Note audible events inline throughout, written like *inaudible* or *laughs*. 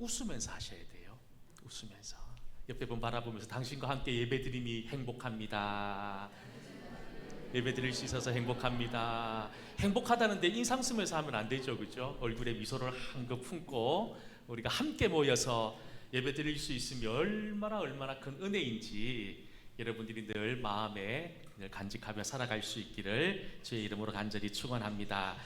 웃으면서 하셔야 돼요. 웃으면서 옆에 분 바라보면서 당신과 함께 예배드림이 행복합니다. 예배드릴 수 있어서 행복합니다. 행복하다는데 인상 쓰면서 하면 안 되죠, 그죠? 얼굴에 미소를 한껏 품고 우리가 함께 모여서 예배드릴 수 있으면 얼마나 얼마나 큰 은혜인지 여러분들이 늘 마음에 늘 간직하며 살아갈 수 있기를 주의 이름으로 간절히 축원합니다.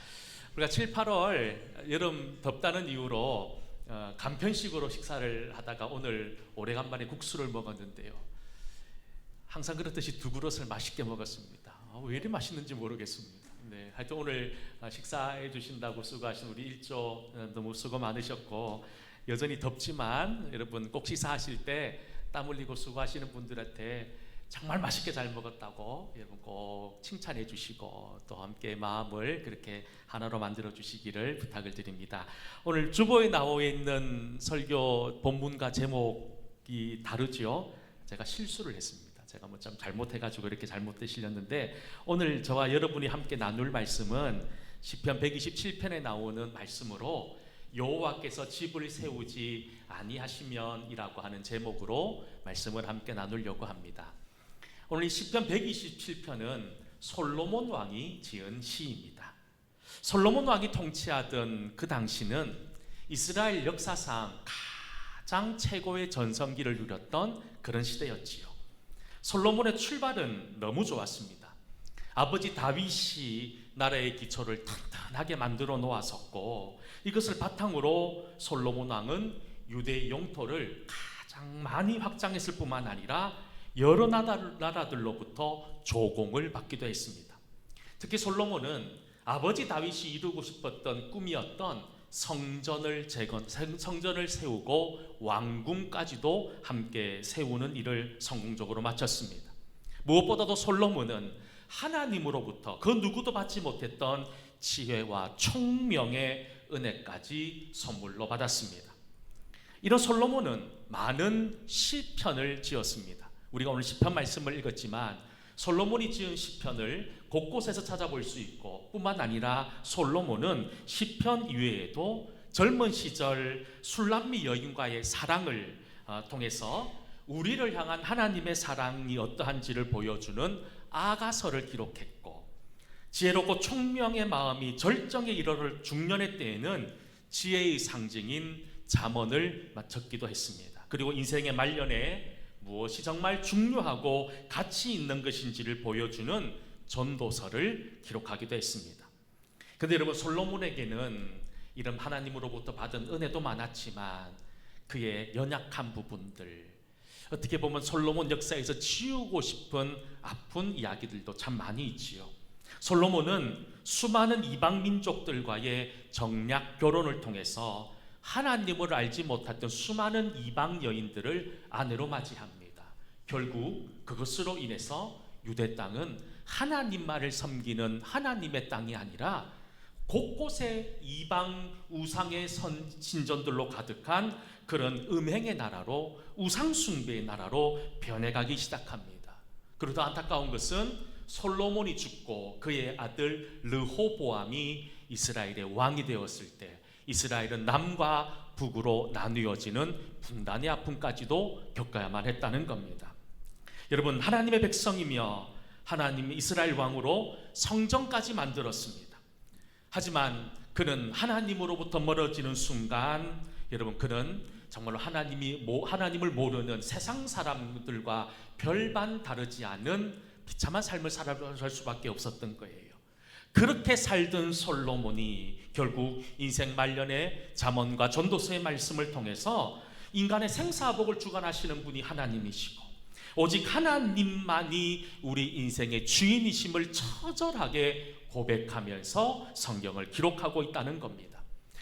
우리가 7, 8월 여름 덥다는 이유로 어, 간편식으로 식사를 하다가 오늘 오래간만에 국수를 먹었는데요. 항상 그렇듯이 두 그릇을 맛있게 먹었습니다. 아, 왜 이리 맛있는지 모르겠습니다. 네, 하여튼 오늘 아, 식사해 주신다고 수고하신 우리 일조 어, 너무 수고 많으셨고 여전히 덥지만 여러분 꼭 식사하실 때 땀 흘리고 수고하시는 분들한테 정말 맛있게 잘 먹었다고 여러분 꼭 칭찬해 주시고 또 함께 마음을 그렇게 하나로 만들어 주시기를 부탁을 드립니다. 오늘 주보에 나와 있는 설교 본문과 제목이 다르지요. 제가 실수를 했습니다. 제가 뭐좀 잘못해가지고 이렇게 잘못돼 실렸는데 오늘 저와 여러분이 함께 나눌 말씀은 시편 127편에 나오는 말씀으로 여호와께서 집을 세우지 아니하시면이라고 하는 제목으로 말씀을 함께 나누려고 합니다. 오늘 이 시편 127편은 솔로몬 왕이 지은 시입니다. 솔로몬 왕이 통치하던 그 당시는 이스라엘 역사상 가장 최고의 전성기를 누렸던 그런 시대였지요. 솔로몬의 출발은 너무 좋았습니다. 아버지 다윗이 나라의 기초를 튼튼하게 만들어 놓았었고 이것을 바탕으로 솔로몬 왕은 유대의 영토를 가장 많이 확장했을 뿐만 아니라 여러 나라들로부터 조공을 받기도 했습니다. 특히 솔로몬은 아버지 다윗이 이루고 싶었던 꿈이었던 성전을 재건 성전을 세우고 왕궁까지도 함께 세우는 일을 성공적으로 마쳤습니다. 무엇보다도 솔로몬은 하나님으로부터 그 누구도 받지 못했던 지혜와 총명의 은혜까지 선물로 받았습니다. 이런 솔로몬은 많은 시편을 지었습니다. 우리가 오늘 시편 말씀을 읽었지만 솔로몬이 지은 시편을 곳곳에서 찾아볼 수 있고 뿐만 아니라 솔로몬은 시편 이외에도 젊은 시절 술람미 여인과의 사랑을 어, 통해서 우리를 향한 하나님의 사랑이 어떠한지를 보여주는 아가서를 기록했고 지혜롭고 총명의 마음이 절정에 이르를 중년의 때에는 지혜의 상징인 잠언을 마쳤기도 했습니다. 그리고 인생의 말년에 무엇이 정말 중요하고 가치 있는 것인지를 보여주는 전도서를 기록하기도 했습니다. 근데 여러분 솔로몬에게는 이런 하나님으로부터 받은 은혜도 많았지만 그의 연약한 부분들 어떻게 보면 솔로몬 역사에서 지우고 싶은 아픈 이야기들도 참 많이 있지요. 솔로몬은 수많은 이방 민족들과의 정략 결혼을 통해서 하나님을 알지 못했던 수많은 이방 여인들을 아내로 맞이합니다. 결국 그것으로 인해서 유대 땅은 하나님만을 섬기는 하나님의 땅이 아니라 곳곳에 이방 우상의 선, 신전들로 가득한 그런 음행의 나라로 우상숭배의 나라로 변해가기 시작합니다. 그러다 안타까운 것은 솔로몬이 죽고 그의 아들 르호보암이 이스라엘의 왕이 되었을 때 이스라엘은 남과 북으로 나누어지는 분단의 아픔까지도 겪어야만 했다는 겁니다. 여러분 하나님의 백성이며 하나님 이스라엘 왕으로 성전까지 만들었습니다. 하지만 그는 하나님으로부터 멀어지는 순간 여러분 그는 정말로 하나님이 하나님을 모르는 세상 사람들과 별반 다르지 않은 비참한 삶을 살아갈 수밖에 없었던 거예요. 그렇게 살던 솔로몬이 결국 인생 말년에 잠언과 전도서의 말씀을 통해서 인간의 생사복을 주관하시는 분이 하나님이시고 오직 하나님만이 우리 인생의 주인이심을 처절하게 고백하면서 성경을 기록하고 있다는 겁니다.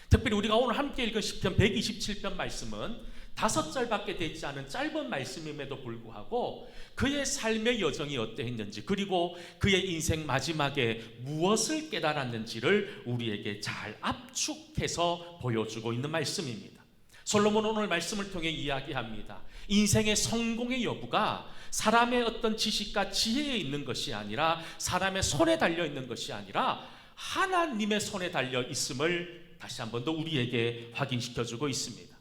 특별히 우리가 오늘 함께 읽은 시편 127편 말씀은 다섯 절밖에 되지 않은 짧은 말씀임에도 불구하고 그의 삶의 여정이 어떠했는지 그리고 그의 인생 마지막에 무엇을 깨달았는지를 우리에게 잘 압축해서 보여주고 있는 말씀입니다. 솔로몬 오늘 말씀을 통해 이야기합니다. 인생의 성공의 여부가 사람의 어떤 지식과 지혜에 있는 것이 아니라 사람의 손에 달려 있는 것이 아니라 하나님의 손에 달려 있음을 다시 한 번 더 우리에게 확인시켜 주고 있습니다.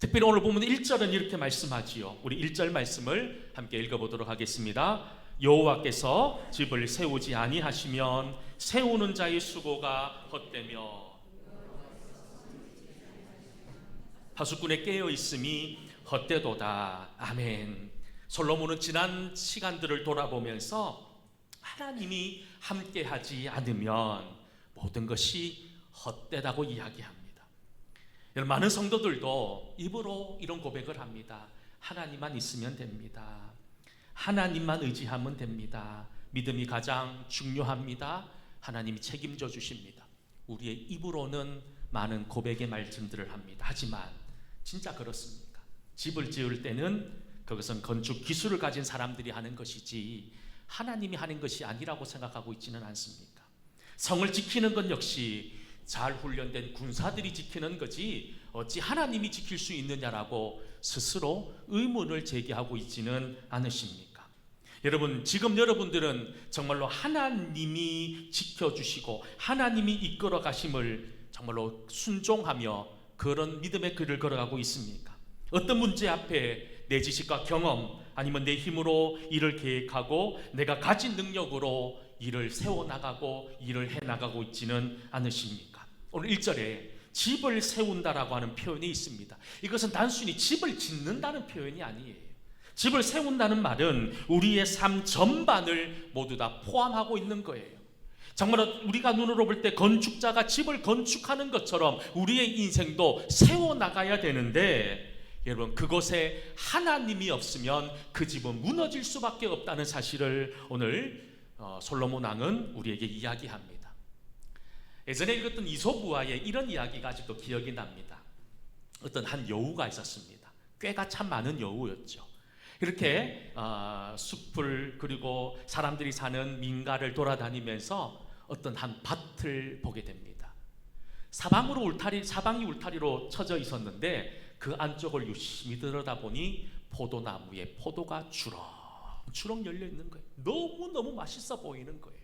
특별히 오늘 보면 1절은 이렇게 말씀하지요. 우리 1절 말씀을 함께 읽어 보도록 하겠습니다. 여호와께서 집을 세우지 아니하시면 세우는 자의 수고가 헛되며 파수꾼의 깨어 있음이 헛되도다. 아멘. 솔로몬은 지난 시간들을 돌아보면서 하나님이 함께하지 않으면 모든 것이 헛되다고 이야기합니다. 많은 성도들도 입으로 이런 고백을 합니다. 하나님만 있으면 됩니다. 하나님만 의지하면 됩니다. 믿음이 가장 중요합니다. 하나님이 책임져 주십니다. 우리의 입으로는 많은 고백의 말씀들을 합니다. 하지만 진짜 그렇습니까? 집을 지을 때는 그것은 건축 기술을 가진 사람들이 하는 것이지 하나님이 하는 것이 아니라고 생각하고 있지는 않습니까? 성을 지키는 것 역시 잘 훈련된 군사들이 지키는 거지 어찌 하나님이 지킬 수 있느냐라고 스스로 의문을 제기하고 있지는 않으십니까? 여러분 지금 여러분들은 정말로 하나님이 지켜주시고 하나님이 이끌어 가심을 정말로 순종하며 그런 믿음의 길을 걸어가고 있습니까? 어떤 문제 앞에 내 지식과 경험 아니면 내 힘으로 일을 계획하고 내가 가진 능력으로 일을 세워 나가고 일을 해 나가고 있지는 않으십니까? 오늘 1절에 집을 세운다라고 하는 표현이 있습니다. 이것은 단순히 집을 짓는다는 표현이 아니에요. 집을 세운다는 말은 우리의 삶 전반을 모두 다 포함하고 있는 거예요. 정말 우리가 눈으로 볼 때 건축자가 집을 건축하는 것처럼 우리의 인생도 세워 나가야 되는데 여러분 그곳에 하나님이 없으면 그 집은 무너질 수밖에 없다는 사실을 오늘 어, 솔로몬 왕은 우리에게 이야기합니다. 예전에 읽었던 이소부와의 이런 이야기가 아직도 기억이 납니다. 어떤 한 여우가 있었습니다. 꾀가 참 많은 여우였죠. 이렇게 어, 숲을 그리고 사람들이 사는 민가를 돌아다니면서 어떤 한 밭을 보게 됩니다. 사방으로 울타리 사방이 울타리로 쳐져 있었는데 그 안쪽을 유심히 들여다보니 포도나무에 포도가 주렁주렁 열려 있는 거예요. 너무 너무 맛있어 보이는 거예요.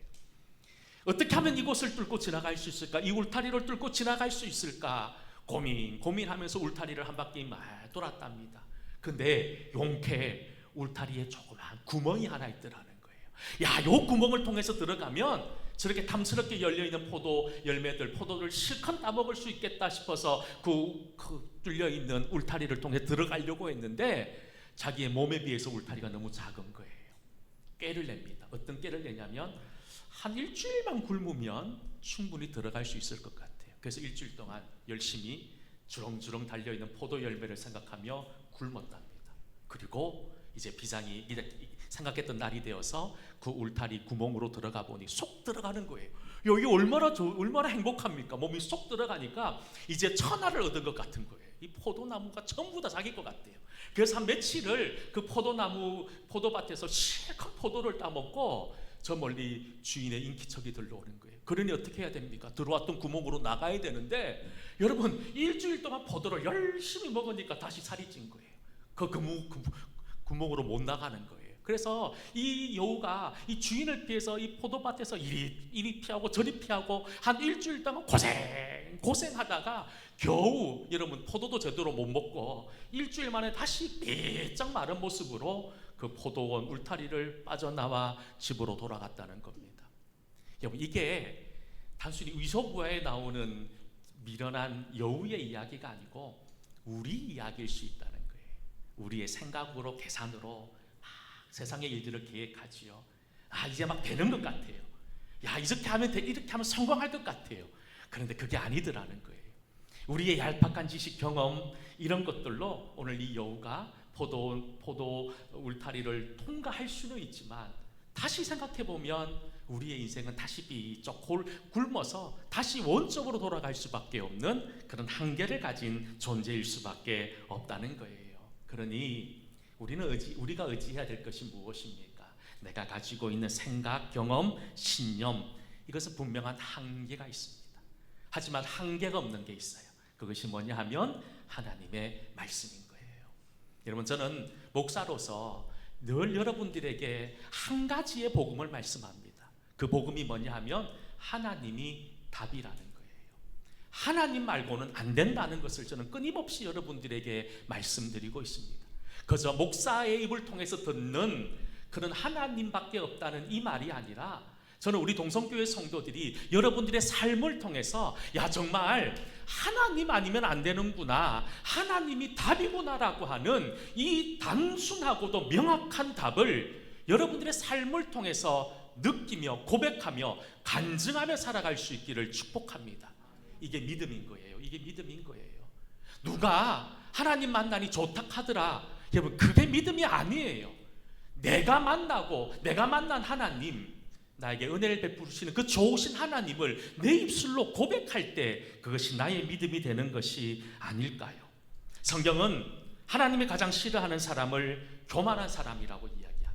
어떻게 하면 이곳을 뚫고 지나갈 수 있을까? 이 울타리를 뚫고 지나갈 수 있을까? 고민 고민하면서 울타리를 한 바퀴 막 돌았답니다. 근데 용케 울타리에 조그만 구멍이 하나 있더라는 거예요. 야, 요 구멍을 통해서 들어가면 저렇게 탐스럽게 열려 있는 포도 열매들, 포도를 실컷 따먹을 수 있겠다 싶어서 그, 그 뚫려 있는 울타리를 통해 들어가려고 했는데 자기의 몸에 비해서 울타리가 너무 작은 거예요. 깨를 냅니다. 어떤 깨를 내냐면 한 일주일만 굶으면 충분히 들어갈 수 있을 것 같아요. 그래서 일주일 동안 열심히 주렁주렁 달려 있는 포도 열매를 생각하며 굶었답니다. 그리고 이제 비장이 생각했던 날이 되어서 그 울타리 구멍으로 들어가 보니 쏙 들어가는 거예요. 여기 얼마나 좋, 얼마나 행복합니까? 몸이 쏙 들어가니까 이제 천하를 얻은 것 같은 거예요. 이 포도나무가 전부 다 자기 것 같대요. 그래서 한 며칠을 그 포도나무 포도밭에서 실컷 포도를 따먹고 저 멀리 주인의 인기척이 들러오는 거예요. 그러니 어떻게 해야 됩니까? 들어왔던 구멍으로 나가야 되는데 여러분 일주일 동안 포도를 열심히 먹으니까 다시 살이 찐 거예요. 그 구멍, 구멍으로 못 나가는 거예요. 그래서 이 여우가 이 주인을 피해서 이 포도밭에서 이리 이리 피하고 저리 피하고 한 일주일 동안 고생 고생하다가 겨우 여러분 포도도 제대로 못 먹고 일주일 만에 다시 빼짝 마른 모습으로 그 포도원 울타리를 빠져나와 집으로 돌아갔다는 겁니다. 여러분 이게 단순히 의소부화에 나오는 미련한 여우의 이야기가 아니고 우리 이야기일 수 있다는. 우리의 생각으로 계산으로 막 세상의 일들을 계획하지요. 아 이제 막 되는 것 같아요. 야 이렇게 하면 돼, 이렇게 하면 성공할 것 같아요. 그런데 그게 아니더라는 거예요. 우리의 얄팍한 지식 경험 이런 것들로 오늘 이 여우가 포도 포도 울타리를 통과할 수는 있지만 다시 생각해 보면 우리의 인생은 다시 비쩍 굶어서 다시 원적으로 돌아갈 수밖에 없는 그런 한계를 가진 존재일 수밖에 없다는 거예요. 그러니 우리는 의지, 우리가 의지해야 될 것이 무엇입니까? 내가 가지고 있는 생각, 경험, 신념 이것은 분명한 한계가 있습니다. 하지만 한계가 없는 게 있어요. 그것이 뭐냐 하면 하나님의 말씀인 거예요. 여러분 저는 목사로서 늘 여러분들에게 한 가지의 복음을 말씀합니다. 그 복음이 뭐냐 하면 하나님이 답이라는. 하나님 말고는 안 된다는 것을 저는 끊임없이 여러분들에게 말씀드리고 있습니다. 그저 목사의 입을 통해서 듣는 그런 하나님밖에 없다는 이 말이 아니라 저는 우리 동성교회 성도들이 여러분들의 삶을 통해서 야 정말 하나님 아니면 안 되는구나 하나님이 답이구나라고 하는 이 단순하고도 명확한 답을 여러분들의 삶을 통해서 느끼며 고백하며 간증하며 살아갈 수 있기를 축복합니다. 이게 믿음인 거예요. 이게 믿음인 거예요. 누가 하나님 만나니 좋다 하더라. 여러분 그게 믿음이 아니에요. 내가 만나고 내가 만난 하나님 나에게 은혜를 베푸시는 그 좋으신 하나님을 내 입술로 고백할 때 그것이 나의 믿음이 되는 것이 아닐까요? 성경은 하나님이 가장 싫어하는 사람을 교만한 사람이라고 이야기합니다.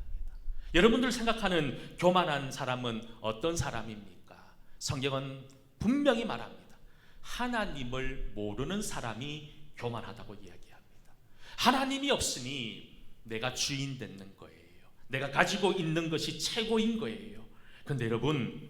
여러분들 생각하는 교만한 사람은 어떤 사람입니까? 성경은 분명히 말합니다. 하나님을 모르는 사람이 교만하다고 이야기합니다. 하나님이 없으니 내가 주인 되는 거예요. 내가 가지고 있는 것이 최고인 거예요. 그런데 여러분,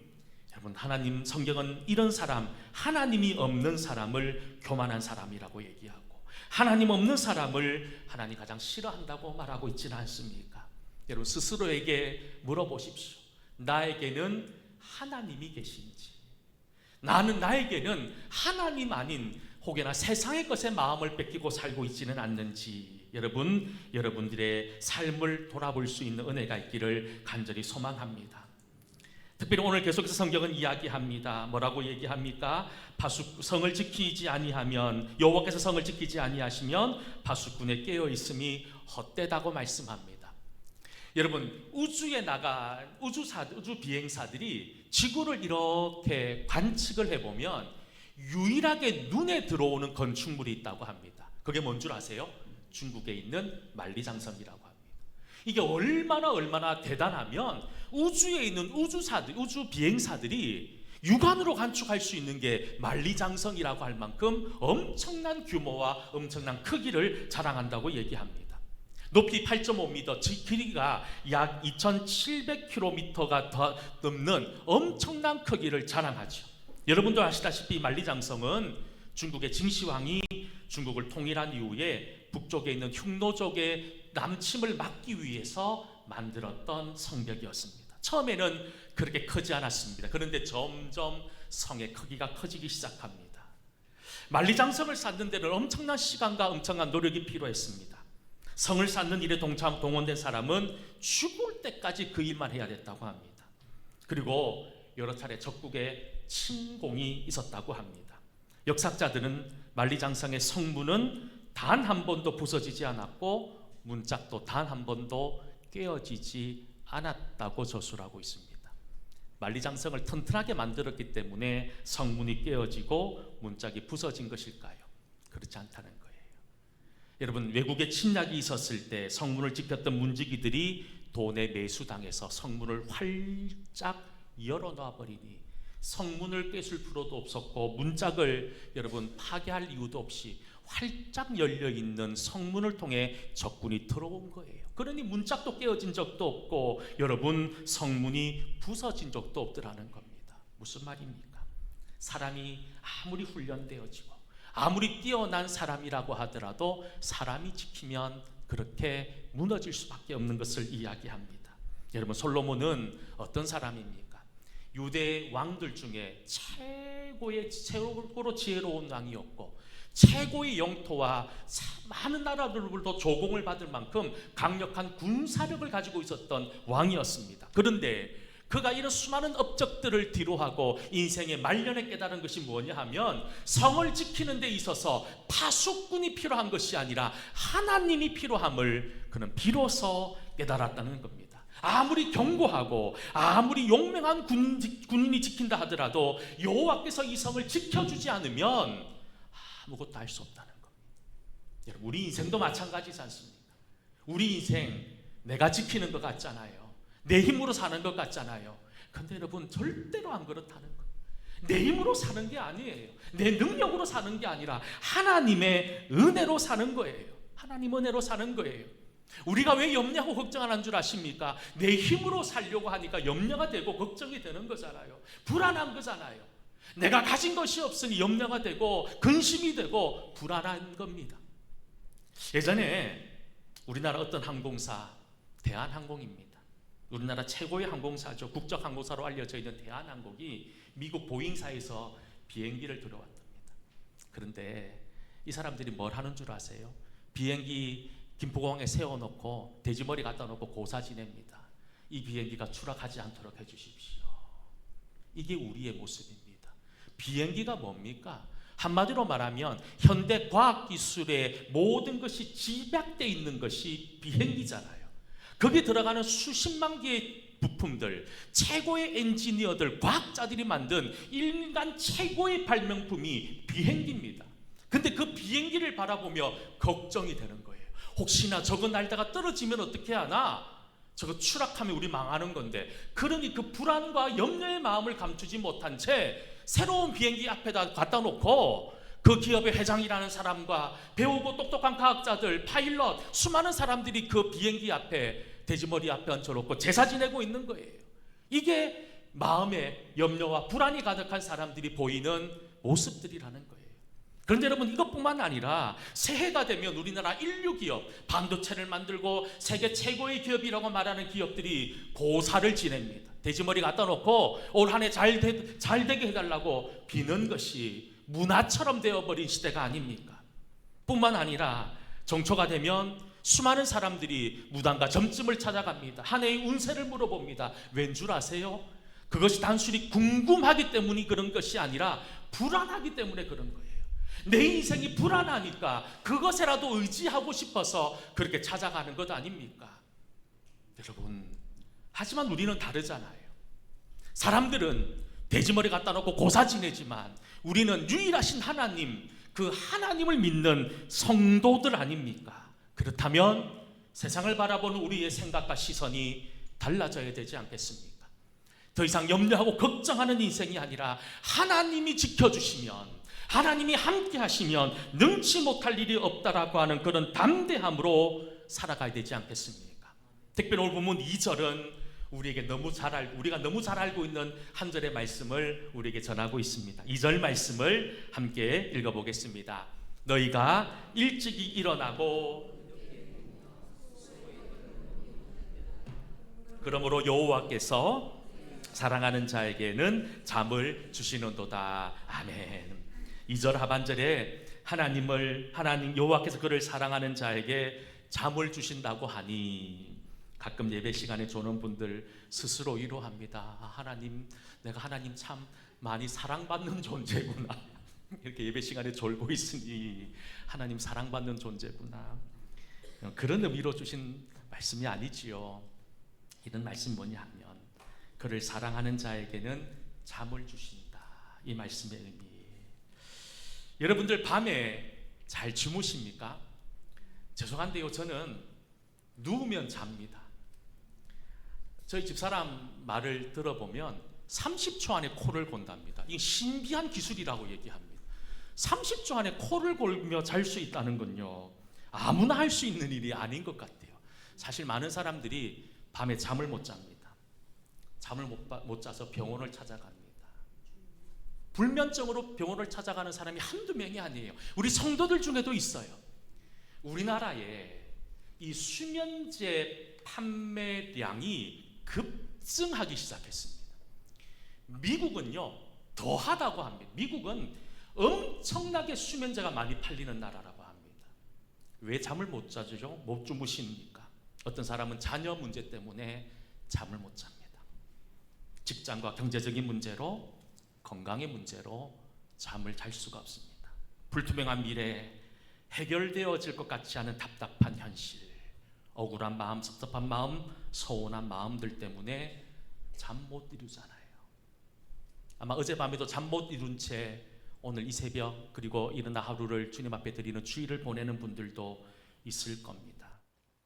여러분 하나님 성경은 이런 사람, 하나님이 없는 사람을 교만한 사람이라고 얘기하고 하나님 없는 사람을 하나님 가장 싫어한다고 말하고 있지는 않습니까? 여러분 스스로에게 물어보십시오. 나에게는 하나님이 계신지, 나는 나에게는 하나님 아닌 혹여나 세상의 것에 마음을 뺏기고 살고 있지는 않는지 여러분 여러분들의 삶을 돌아볼 수 있는 은혜가 있기를 간절히 소망합니다. 특별히 오늘 계속해서 성경은 이야기합니다. 뭐라고 얘기합니까? 바수 성을 지키지 아니하면 여호와께서 성을 지키지 아니하시면 바수꾼에 깨어 있음이 헛되다고 말씀합니다. 여러분 우주에 나가 우주사 우주 비행사들이 지구를 이렇게 관측을 해보면 유일하게 눈에 들어오는 건축물이 있다고 합니다. 그게 뭔 줄 아세요? 중국에 있는 만리장성이라고 합니다. 이게 얼마나 얼마나 대단하면 우주에 있는 우주사들, 우주 비행사들이 육안으로 관측할 수 있는 게 만리장성이라고 할 만큼 엄청난 규모와 엄청난 크기를 자랑한다고 얘기합니다. 높이 8.5m, 길이가 약 2,700km가 더 넘는 엄청난 크기를 자랑하죠. 여러분도 아시다시피 만리장성은 중국의 징시왕이 중국을 통일한 이후에 북쪽에 있는 흉노족의 남침을 막기 위해서 만들었던 성벽이었습니다. 처음에는 그렇게 크지 않았습니다. 그런데 점점 성의 크기가 커지기 시작합니다. 만리장성을 쌓는 데는 엄청난 시간과 엄청난 노력이 필요했습니다. 성을 쌓는 일에 동참 동원된 사람은 죽을 때까지 그 일만 해야 됐다고 합니다. 그리고 여러 차례 적국의 침공이 있었다고 합니다. 역사자들은 만리장성의 성문은 단 한 번도 부서지지 않았고 문짝도 단 한 번도 깨어지지 않았다고 저술하고 있습니다. 만리장성을 튼튼하게 만들었기 때문에 성문이 깨어지고 문짝이 부서진 것일까요? 그렇지 않다는 거예요. 여러분 외국의 침략이 있었을 때 성문을 지켰던 문지기들이 돈에 매수당해서 성문을 활짝 열어놔 버리니 성문을 꿰술 필요도 없었고 문짝을 여러분 파괴할 이유도 없이 활짝 열려 있는 성문을 통해 적군이 들어온 거예요. 그러니 문짝도 깨어진 적도 없고 여러분 성문이 부서진 적도 없더라는 겁니다. 무슨 말입니까? 사람이 아무리 훈련되어지고 아무리 뛰어난 사람이라고 하더라도 사람이 지키면 그렇게 무너질 수밖에 없는 것을 이야기합니다. 여러분 솔로몬은 어떤 사람입니까? 유대 왕들 중에 최고의 최고로 지혜로운 왕이었고 최고의 영토와 많은 나라들로부터 조공을 받을 만큼 강력한 군사력을 가지고 있었던 왕이었습니다. 그런데 그가 이런 수많은 업적들을 뒤로하고 인생의 말년에 깨달은 것이 뭐냐 하면 성을 지키는 데 있어서 파수꾼이 필요한 것이 아니라 하나님이 필요함을 그는 비로소 깨달았다는 겁니다. 아무리 경고하고 아무리 용맹한 군, 군인이 지킨다 하더라도 여호와께서 이 성을 지켜주지 않으면 아무것도 할 수 없다는 겁니다. 우리 인생도 마찬가지지 않습니까? 우리 인생 내가 지키는 것 같잖아요. 내 힘으로 사는 것 같잖아요. 근데 여러분 절대로 안 그렇다는 거예요. 내 힘으로 사는 게 아니에요. 내 능력으로 사는 게 아니라 하나님의 은혜로 사는 거예요. 하나님 은혜로 사는 거예요. 우리가 왜 염려하고 걱정하는 줄 아십니까? 내 힘으로 살려고 하니까 염려가 되고 걱정이 되는 거잖아요. 불안한 거잖아요. 내가 가진 것이 없으니 염려가 되고 근심이 되고 불안한 겁니다. 예전에 우리나라 어떤 항공사 대한항공입니다. 우리나라 최고의 항공사죠. 국적 항공사로 알려져 있는 대한항공이 미국 보잉사에서 비행기를 들어왔답니다. 그런데 이 사람들이 뭘 하는 줄 아세요? 비행기 김포공항에 세워놓고 돼지머리 갖다 놓고 고사 지냅니다. 이 비행기가 추락하지 않도록 해주십시오. 이게 우리의 모습입니다. 비행기가 뭡니까? 한마디로 말하면 현대 과학 기술의 모든 것이 집약돼 있는 것이 비행기잖아요. 거기 들어가는 수십만 개의 부품들, 최고의 엔지니어들, 과학자들이 만든 인간 최고의 발명품이 비행기입니다. 근데 그 비행기를 바라보며 걱정이 되는 거예요. 혹시나 저거 날다가 떨어지면 어떻게 하나? 저거 추락하면 우리 망하는 건데. 그러니 그 불안과 염려의 마음을 감추지 못한 채 새로운 비행기 앞에다 갖다 놓고 그 기업의 회장이라는 사람과 배우고 똑똑한 과학자들, 파일럿, 수많은 사람들이 그 비행기 앞에 돼지머리 앞에 얹혀놓고 제사 지내고 있는 거예요. 이게 마음에 염려와 불안이 가득한 사람들이 보이는 모습들이라는 거예요. 그런데 여러분 이것뿐만 아니라 새해가 되면 우리나라 인류 기업 반도체를 만들고 세계 최고의 기업이라고 말하는 기업들이 고사를 지냅니다. 돼지머리 갖다 놓고 올 한 해 잘 잘 되게 해달라고 비는 것이 문화처럼 되어버린 시대가 아닙니까? 뿐만 아니라 정초가 되면 수많은 사람들이 무당과 점집을 찾아갑니다. 한 해의 운세를 물어봅니다. 왠 줄 아세요? 그것이 단순히 궁금하기 때문이 그런 것이 아니라 불안하기 때문에 그런 거예요. 내 인생이 불안하니까 그것에라도 의지하고 싶어서 그렇게 찾아가는 것 아닙니까? 여러분, 하지만 우리는 다르잖아요. 사람들은 돼지머리 갖다 놓고 고사 지내지만 우리는 유일하신 하나님, 그 하나님을 믿는 성도들 아닙니까? 그렇다면 세상을 바라보는 우리의 생각과 시선이 달라져야 되지 않겠습니까? 더 이상 염려하고 걱정하는 인생이 아니라 하나님이 지켜주시면 하나님이 함께 하시면 능치 못할 일이 없다라고 하는 그런 담대함으로 살아가야 되지 않겠습니까? 특별히 오늘 보면 2절은 우리에게 너무 잘 알, 우리가 너무 잘 알고 있는 한 절의 말씀을 우리에게 전하고 있습니다. 2절 말씀을 함께 읽어보겠습니다. 너희가 일찍이 일어나고 그러므로 여호와께서 사랑하는 자에게는 잠을 주시는도다. 아멘. 2절 하반절에 하나님을 하나님 여호와께서 그를 사랑하는 자에게 잠을 주신다고 하니 가끔 예배 시간에 조는 분들 스스로 위로합니다. 아, 하나님 내가 하나님 참 많이 사랑받는 존재구나. *laughs* 이렇게 예배 시간에 졸고 있으니 하나님 사랑받는 존재구나. 그런 의미로 주신 말씀이 아니지요. 이런 말씀 뭐냐 하면 그를 사랑하는 자에게는 잠을 주신다. 이 말씀의 의미. 여러분들 밤에 잘 주무십니까? 죄송한데요. 저는 누우면 잡니다. 저희 집사람 말을 들어보면 30초 안에 코를 곤답니다. 이 신비한 기술이라고 얘기합니다. 30초 안에 코를 골며 잘 수 있다는 건요. 아무나 할 수 있는 일이 아닌 것 같아요. 사실 많은 사람들이 밤에 잠을 못 잡니다. 잠을 못, 못 자서 병원을 찾아갑니다. 불면증으로 병원을 찾아가는 사람이 한두 명이 아니에요. 우리 성도들 중에도 있어요. 우리나라에 이 수면제 판매량이 급증하기 시작했습니다. 미국은요, 더하다고 합니다. 미국은 엄청나게 수면제가 많이 팔리는 나라라고 합니다. 왜 잠을 못 자죠? 못 주무십니까? 어떤 사람은 자녀 문제 때문에 잠을 못 잡니다. 직장과 경제적인 문제로 건강의 문제로 잠을 잘 수가 없습니다. 불투명한 미래, 해결되어질 것 같지 않은 답답한 현실, 억울한 마음, 섭섭한 마음, 서운한 마음들 때문에 잠 못 이루잖아요. 아마 어젯밤에도 잠 못 이룬 채 오늘 이 새벽 그리고 이른 하루를 주님 앞에 드리는 주일을 보내는 분들도 있을 겁니다.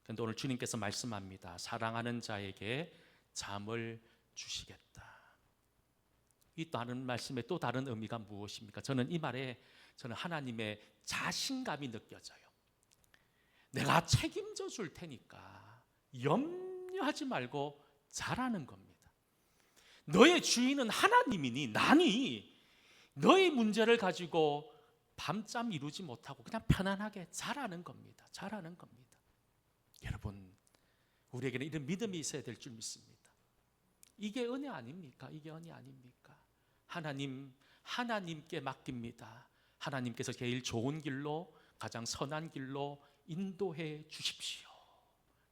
그런데 오늘 주님께서 말씀합니다. 사랑하는 자에게 잠을 주시겠다. 이 다른 말씀의 또 다른 의미가 무엇입니까? 저는 이 말에 저는 하나님의 자신감이 느껴져요. 내가 책임져 줄 테니까 염려하지 말고 잘하는 겁니다. 너의 주인은 하나님이니 나니 너의 문제를 가지고 밤잠 이루지 못하고 그냥 편안하게 자라는 겁니다. 자라는 겁니다. 여러분, 우리에게는 이런 믿음이 있어야 될 줄 믿습니다. 이게 은혜 아닙니까? 이게 은혜 아닙니까? 하나님, 하나님께 맡깁니다. 하나님께서 제일 좋은 길로, 가장 선한 길로 인도해 주십시오.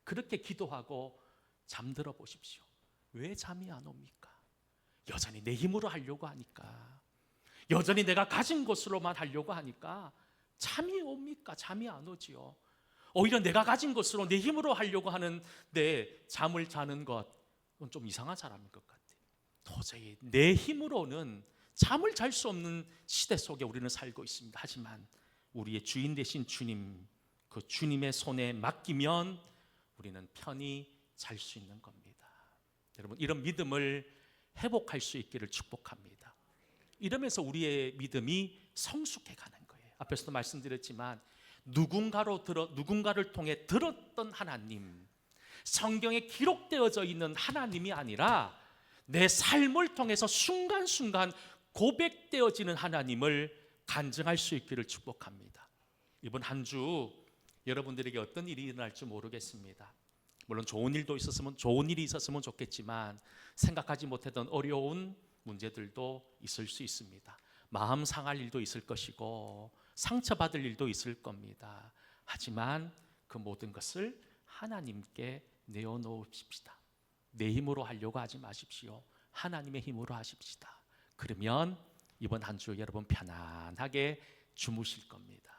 그렇게 기도하고 잠들어 보십시오. 왜 잠이 안 옵니까? 여전히 내 힘으로 하려고 하니까. 여전히 내가 가진 것으로만 하려고 하니까 잠이 옵니까? 잠이 안 오지요. 오히려 내가 가진 것으로 내 힘으로 하려고 하는 내 잠을 자는 것, 그건 좀 이상한 사람인 것 같아요. 도저히 내 힘으로는 잠을 잘 수 없는 시대 속에 우리는 살고 있습니다. 하지만 우리의 주인 되신 주님, 그 주님의 손에 맡기면 우리는 편히 잘 수 있는 겁니다. 여러분, 이런 믿음을 회복할 수 있기를 축복합니다. 이러면서 우리의 믿음이 성숙해 가는 거예요. 앞에서도 말씀드렸지만 누군가로 들어 누군가를 통해 들었던 하나님, 성경에 기록되어져 있는 하나님이 아니라 내 삶을 통해서 순간순간 고백되어지는 하나님을 간증할 수 있기를 축복합니다. 이번 한 주 여러분들에게 어떤 일이 일어날지 모르겠습니다. 물론 좋은 일도 있었으면 좋은 일이 있었으면 좋겠지만 생각하지 못했던 어려운 문제들도 있을 수 있습니다. 마음 상할 일도 있을 것이고 상처받을 일도 있을 겁니다. 하지만 그 모든 것을 하나님께 내어놓읍시다. 내 힘으로 하려고 하지 마십시오. 하나님의 힘으로 하십시다. 그러면 이번 한 주 여러분 편안하게 주무실 겁니다.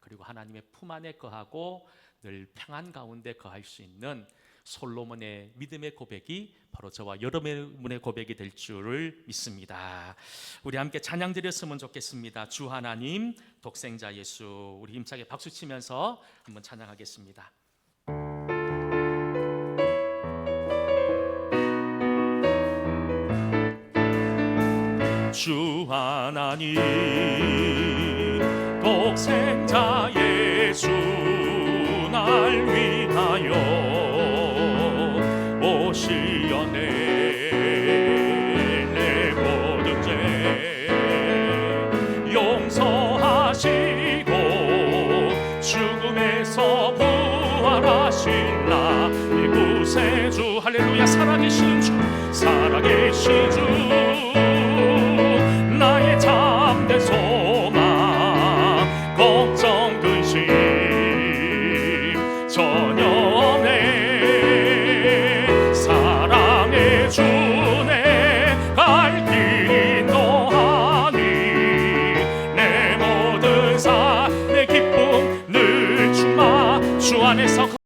그리고 하나님의 품 안에 거하고 늘 평안 가운데 거할 수 있는 솔로몬의 믿음의 고백이 바로 저와 여러분의 고백이 될 줄을 믿습니다. 우리 함께 찬양 드렸으면 좋겠습니다. 주 하나님, 독생자 예수, 우리 힘차게 박수 치면서 한번 찬양하겠습니다. 주 하나님, 독생자 예수 날 위하여 오시려네. 내 모든 죄 용서하시고 죽음에서 부활하실라 이 구세주 할렐루야 살아계신 주 살아계신 주